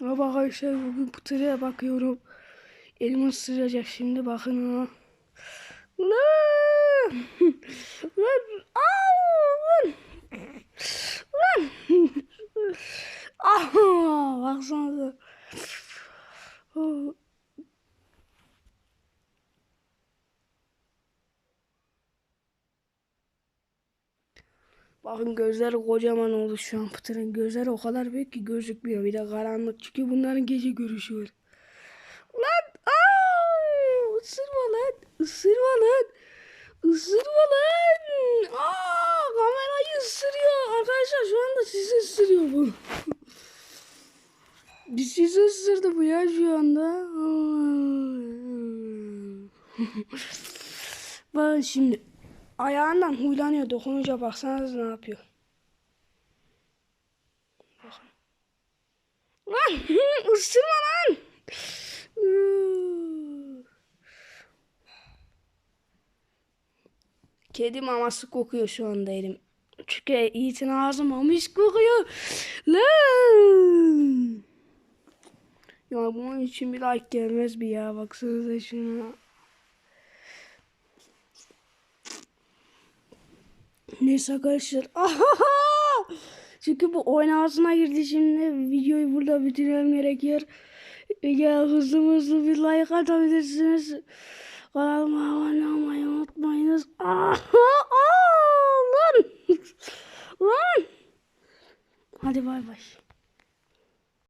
Merhaba arkadaşlar bugün Pıtır'a bakıyorum. Elimi ısıracak şimdi bakın ha. Lan! Lan! Au! Lan! Lan! Ah! Baksanıza. Bakın gözleri kocaman oldu şu an Pıtır'ın. Gözleri o kadar büyük ki gözükmüyor. Bir de karanlık çünkü bunların gece görüşü var. Lan! Aa! Isırma lan! Isırma lan! Isırma lan! Aa! Kamerayı ısırıyor. Arkadaşlar şu anda sizi ısırıyor bu. Sizi ısırdı bu ya şu anda. Bakın şimdi. Ayağından huylanıyor. Dokununca baksanız ne yapıyor. Lan ısırma lan. Kedi maması kokuyor şu anda elim. Çünkü Yiğit'in ağzı mamış kokuyor. Lan. Ya bunun için bir like gelmez bir ya. Baksanıza şuna. Neyse arkadaşlar. Çünkü bu oyun ağzına girdi şimdi. Videoyu burada bitirmem gerekiyor. Ya hızlı hızlı bir like atabilirsiniz. Kanalıma abone olmayı unutmayınız. Aha! Aa, lan! lan! Hadi bay bay.